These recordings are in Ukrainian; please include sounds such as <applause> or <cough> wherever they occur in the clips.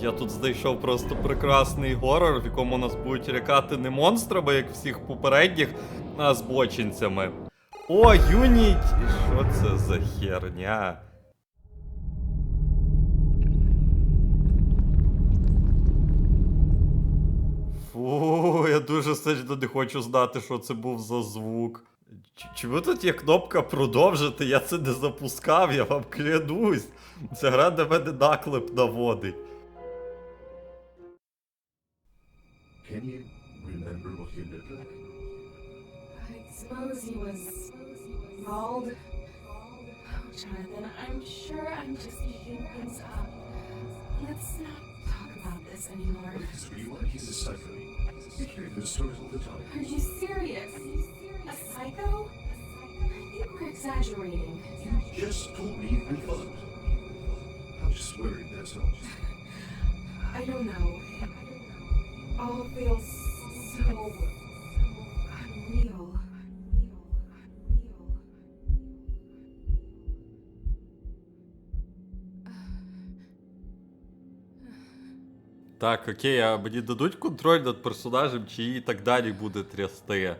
Я тут знайшов просто прекрасний горор, в якому нас будуть лякати не монстрами, як всіх попередніх, а збочинцями. О, юніт! Що це за херня? Фу, я дуже сильно не хочу знати, що це був за звук. Чому тут є кнопка продовжити? Я це не запускав, я вам клянусь. Ця гра на мене наклеп наводить. Can you remember what he looked like? I suppose he was bald. Oh, Jonathan, I'm sure I'm just making things up. Let's not talk about this anymore. We want he's a psycho. You hear those stories all the time. Are you serious? A psycho? I think we're exaggerating. You just told me we followed. I'm just worried, that's all. <laughs> I don't know. All feels so unreal. Так, окей, а мені дадуть контроль над персонажем, чи її так далі буде трясти.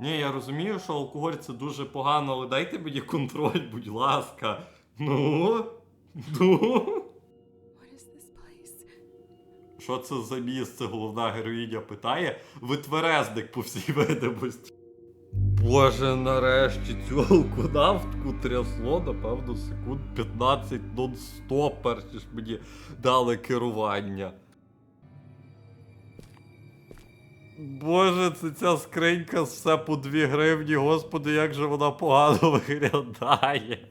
Ні, я розумію, що алкоголь це дуже погано, але дайте мені контроль, будь ласка. Ну. Ну. Що це за місце? Головна героїня питає. Витверезник по всій видимості. Боже, нарешті цю алконавтку трясло, напевно, секунд 15 нон-стоп, перш ніж мені дали керування. Боже, це ця скринька все по 2 гривні, господи, як же вона погано виглядає.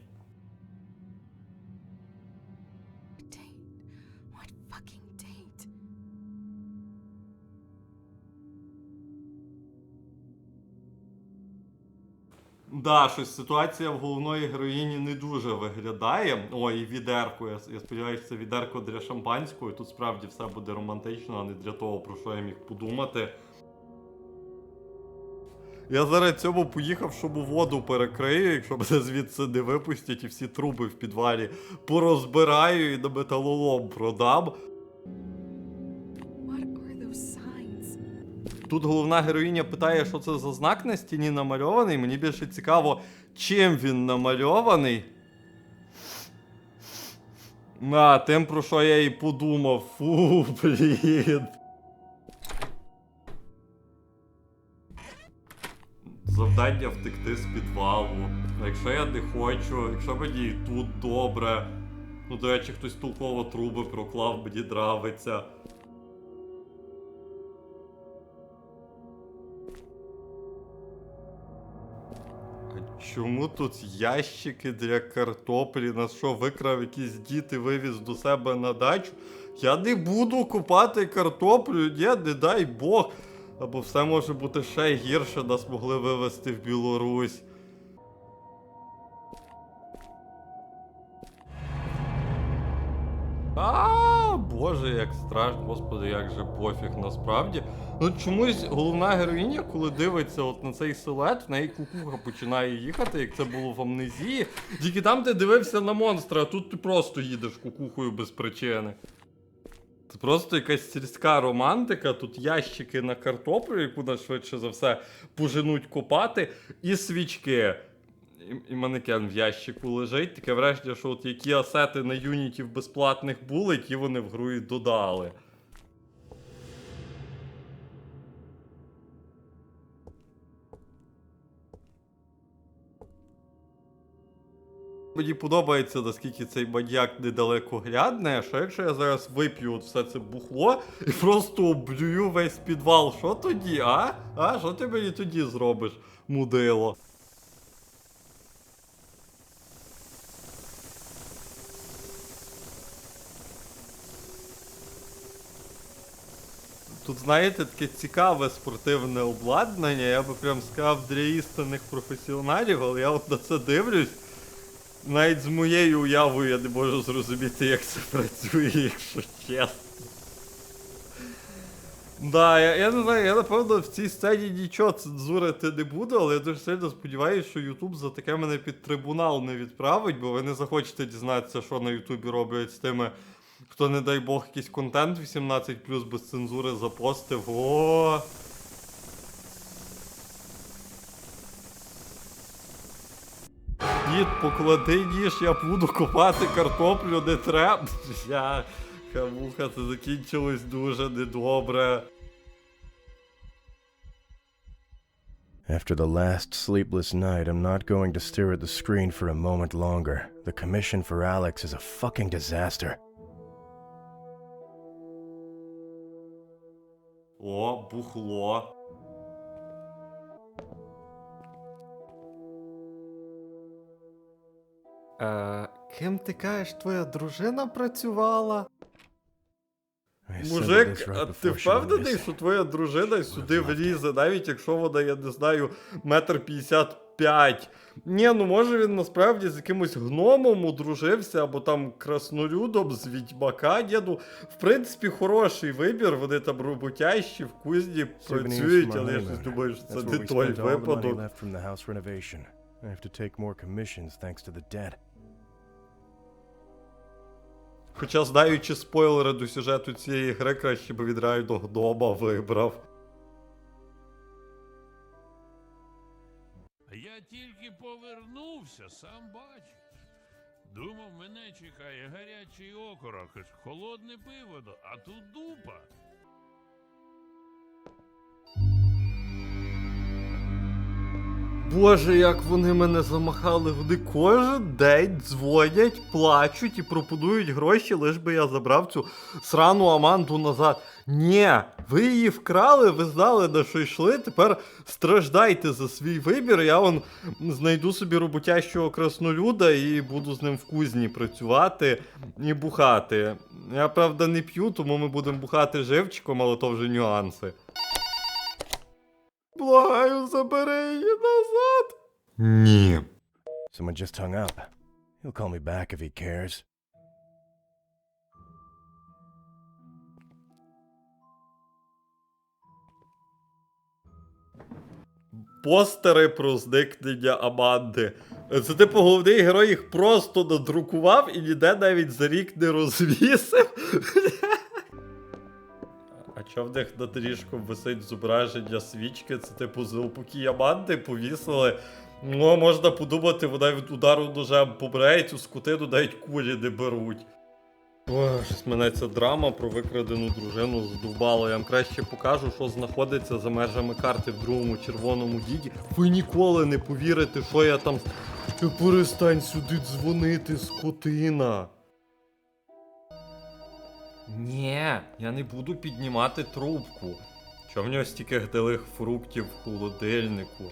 Да, щось ситуація в головної героїні не дуже виглядає. О, і відерко. Я, я сподіваюся, це відерко для шампанського. І тут справді все буде романтично, а не для того, про що я міг подумати. Я зараз цьому поїхав, щоб у воду перекрию, якщо мене звідси не випустять і всі труби в підвалі порозбираю і на металолом продам. Тут головна героїня питає, що це за знак на стіні намальований. Мені більше цікаво, чим він намальований. А, тим, про що я і подумав. Фу, <laughs> блін. Завдання втекти з підвалу. Якщо я не хочу, якщо мені і тут добре. Ну, до речі, хтось толково труби проклав, мені нравиться. Чому тут ящики для картоплі? На що викрав якийсь дід і вивіз до себе на дачу? Я не буду купати картоплю, ні, не дай Бог. Або все може бути ще гірше, нас могли вивезти в Білорусь. А, боже, як страшно, господи, як же пофіг насправді. Ну чомусь головна героїня, коли дивиться от на цей силует, в неї кукуха починає їхати, як це було в амнезії. Тільки там ти дивився на монстра, а тут ти просто їдеш кукухою без причини. Це просто якась сільська романтика, тут ящики на картоплю, яку нас швидше за все поженуть копати, і свічки. І, і манекен в ящику лежить. Таке врешті, що от які асети на юнітів безплатних були, які вони в гру і додали. Мені подобається, наскільки цей маньяк недалекоглядний, а що якщо я зараз вип'ю от все це бухло і просто облюю весь підвал, що тоді, а? А, що ти мені тоді зробиш, мудило? Тут, знаєте, таке цікаве спортивне обладнання. Я би прям сказав для істинних професіоналів, але я от на це дивлюсь. Навіть з моєю уявою я не можу зрозуміти, як це працює, якщо чесно. Да, я, я не знаю, я напевно в цій сцені нічого цензурити не буду, але я дуже сильно сподіваюся, що Ютуб за таке мене під трибунал не відправить, бо ви не захочете дізнатися, що на Ютубі роблять з тими, хто, не дай Бог, якийсь контент 18 без цензури запостив. О! Дід, поклади ніж, я буду копати картоплю, не треба. Я Хамуха, це закінчилось дуже недобре. After the last sleepless night, I'm not going to stare at the screen for a moment longer. The commission for Alex is a fucking disaster. О, бухло. Е, ким ти кажеш, твоя дружина працювала? Мужик, а ти впевнений, що твоя дружина сюди влізе, навіть якщо вона, я не знаю, метр п'ятдесят п'ять. Ні, ну може він насправді з якимось гномом одружився, або там краснолюдом з відьмака. Ні, ну, в принципі, хороший вибір. Вони там роботящі, в кузні працюють, але я щось думаю, що це не той випадок. I have to take more commissions thanks to the debt. Хоча, знаючи спойлери до сюжету цієї гри, краще би від райду гнома вибрав. Я тільки повернувся, сам бачиш. Думав, мене чекає гарячий окорок, холодне пиво, а тут дупа. Боже, як вони мене замахали. Вони кожен день дзвонять, плачуть і пропонують гроші, лиш би я забрав цю срану Аманду назад. Ні, ви її вкрали, ви знали, на що йшли. Тепер страждайте за свій вибір. Я он знайду собі роботящого краснолюда і буду з ним в кузні працювати і бухати. Я правда не п'ю, тому ми будемо бухати живчиком, але то вже нюанси. Благаю, забери її назад. Ні. Someone just hung up. He'll call me back if he cares. Постери про зникнення Аманди. Це типу головний герой їх просто надрукував і ніде навіть за рік не розвісив. Чо в них над ліжком висить зображення свічки? Це типу за упокій повісили. Ну, можна подумати, вона від удару ножем помре, цю скотину навіть кулі не беруть. Ой, щось мене ця драма про викрадену дружину здовбала. Я вам краще покажу, що знаходиться за межами карти в другому червоному діді. Ви ніколи не повірите, що я там. Перестань сюди дзвонити, скотина. Ні, я не буду піднімати трубку. Чого в нього стільки гнилих фруктів в холодильнику?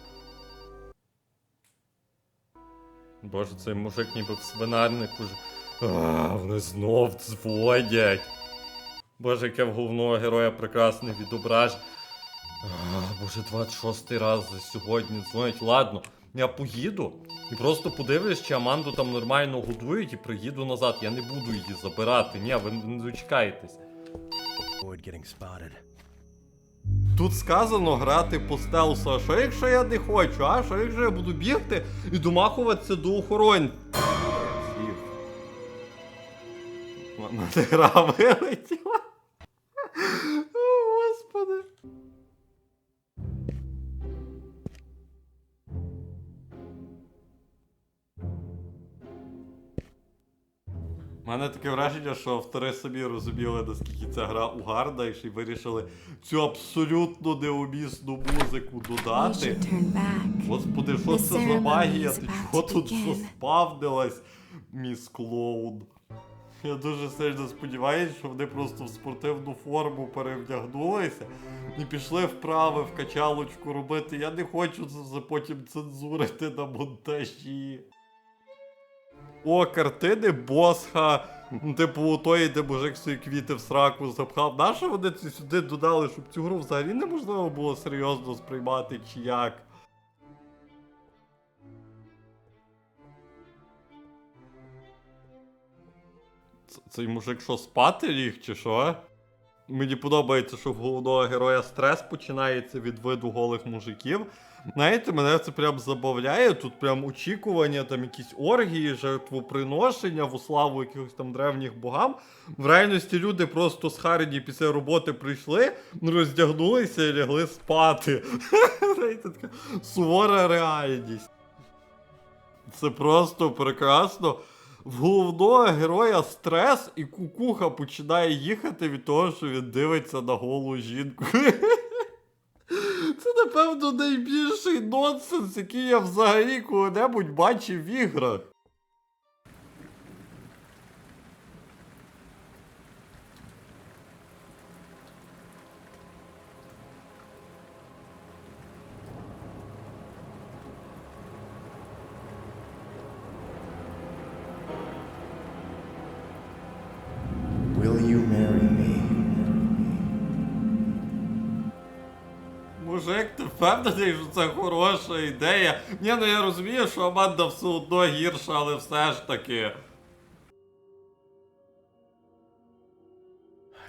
Боже, цей мужик ніби в свинарнику ж. Вони знов дзвонять. Боже, яке в головного героя прекрасне відображення. А, Боже, 26 раз за сьогодні дзвонять. Ладно, я поїду і просто подивлюсь, чи Аманду там нормально годують і приїду назад. Я не буду її забирати. Ні, ви не дочекаєтесь. Тут сказано грати по стелсу, а що якщо я не хочу, а що якщо я буду бігти і домахуватися до охоронців? Мене гра вилетіла. О, Господи. У мене таке враження, що автори собі розуміли, наскільки ця гра угарна, і ще й вирішили цю абсолютно неумісну музику додати. Господи, що це за магія? Ти чого тут begin. заспавнилась, міс Клоун? Я дуже сильно сподіваюся, що вони просто в спортивну форму перевдягнулися і пішли вправи в качалочку робити. Я не хочу це потім цензурити на монтажі. О, картини Босха. Типу, тої, де мужик свої квіти в сраку запхав. Нащо вони сюди додали, щоб цю гру взагалі неможливо було серйозно сприймати чи як? Цей мужик що спати ліг, чи що? Мені подобається, що в головного героя стрес починається від виду голих мужиків. Знаєте, мене це прям забавляє. Тут прям очікування, там якісь оргії, жертвоприношення в славу якихось там древніх богам. В реальності люди просто схарені після роботи прийшли, роздягнулися і лягли спати. <laughs> Знаєте, така сувора реальність. Це просто прекрасно. В головного героя стрес і кукуха починає їхати від того, що він дивиться на голу жінку. <laughs> Напевно, найбільший нонсенс, який я взагалі коли-небудь бачив в іграх. Впевнений, що це хороша ідея. Ні, ну я розумію, що Аманда все одно гірша, але все ж таки. I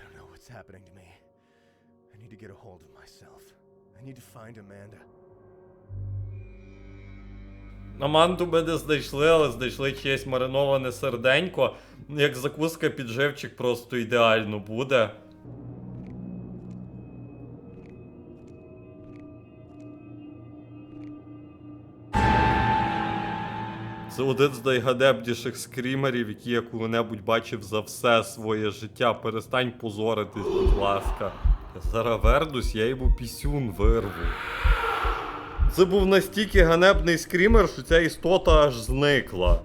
don't know what's happening to me. I need to get a hold of myself. I need to find Amanda. Аманду ми не знайшли, але знайшли чиєсь мариноване серденько. Як закуска підживчик просто ідеально буде. Це один з найганебніших скрімерів, які я коли-небудь бачив за все своє життя. Перестань позоритись, будь ласка. Я зараз вернусь, я йому пісюн вирву. Це був настільки ганебний скрімер, що ця істота аж зникла.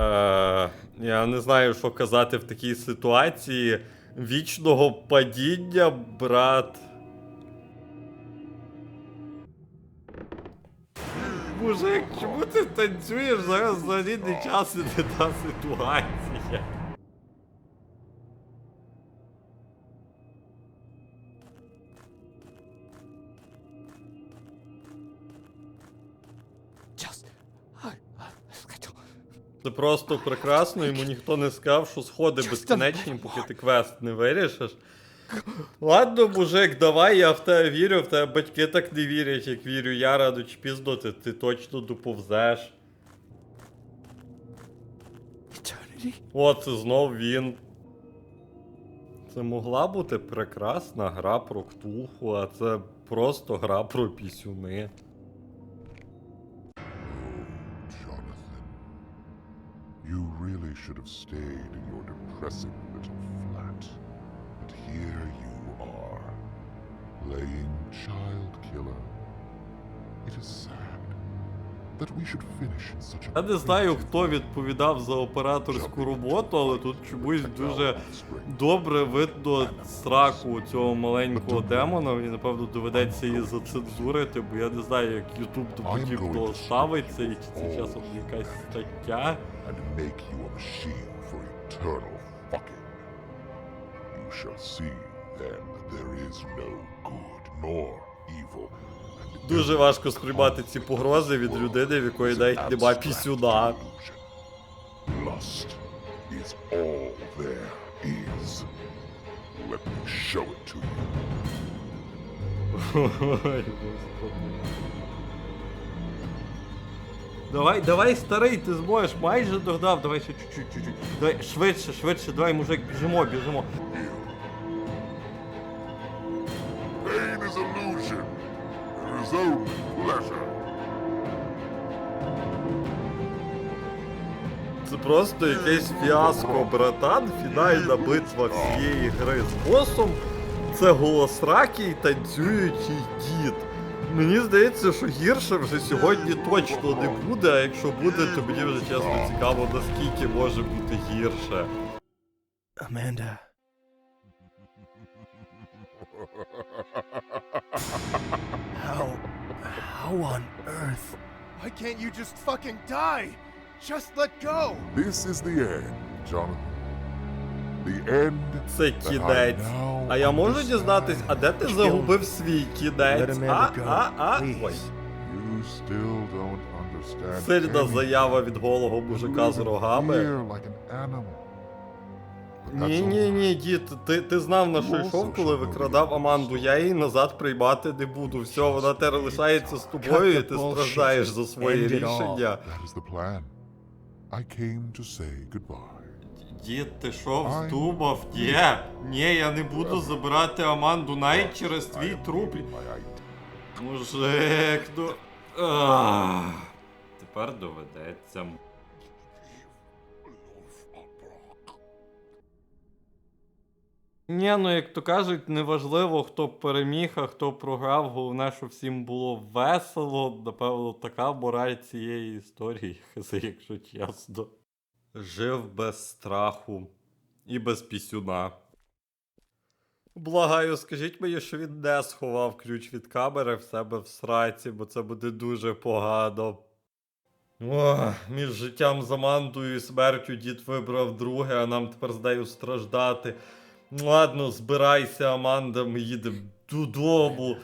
Е, я не знаю, що казати в такій ситуації. Вічного падіння, брат. Мужик, чому ти танцюєш зараз взагалі не час і не та ситуація? Це просто прекрасно, йому ніхто не сказав, що сходи безкінечні, поки ти квест не вирішиш. Ладно, мужик, давай, я в тебе вірю, в тебе батьки так не вірять, як вірю я рано чи пізно, ти, точно доповзеш. О, це знов він. Це могла бути прекрасна гра про ктулху, а це просто гра про пісюни. You really should have stayed in your depressing little here you are, playing child killer. It is sad that we should finish in such a Я не знаю, хто відповідав за операторську роботу, але тут чомусь дуже добре видно сраку цього маленького демона. Мені напевно доведеться її зацензурити, бо я не знаю, як Ютуб до подібного ставиться, і чи це часом якась стаття. and make you a machine for eternal fucking. Shall see then there is no good nor evil. Дуже важко сприймати ці погрози від людини, в якої навіть нема пісюна. Lust is all there is. Let me show it to you. Ой, господи. Давай, давай, старий, ти зможеш, майже догнав, давай ще чуть-чуть, чуть-чуть. Давай, швидше, швидше, давай, мужик, біжимо, біжимо. There is only pleasure. Це просто якесь фіаско, братан. Фінальна битва всієї гри з босом. Це голосракий танцюючий дід. Мені здається, що гірше вже сьогодні точно не буде, а якщо буде, то мені вже чесно цікаво, наскільки може бути гірше. Amanda. <laughs> How. How on earth? Why can't you just fucking die? Just let go! This is the end, Jonathan. The end. Це кінець. now А я можу understand. дізнатись, а де ти загубив свій Let кінець? Amanda А, go, а, а. Ой. please. You still don't understand. Сильна заява від голого мужика з рогами. fear like an animal. Ні, ні, ні, дід, ти, ти знав на що йшов, коли викрадав Аманду. Я її назад приймати не буду. Все, вона тепер лишається з тобою, і ти страждаєш за своє рішення. Дід, ти що вздумав? Є. Ні, я не буду забирати Аманду навіть через твій труп. Мужик, ну. Ах. Тепер доведеться. Ні, ну як то кажуть, неважливо, хто переміг, а хто програв. Головне, що всім було весело. Напевно, така мораль цієї історії, <laughs> якщо чесно. Жив без страху і без пісюна. Благаю, скажіть мені, що він не сховав ключ від камери в себе в сраці, бо це буде дуже погано. Ох, між життям з і смертю дід вибрав друге, а нам тепер з нею страждати. Ладно, збирайся, Аманда, ми їдемо додому.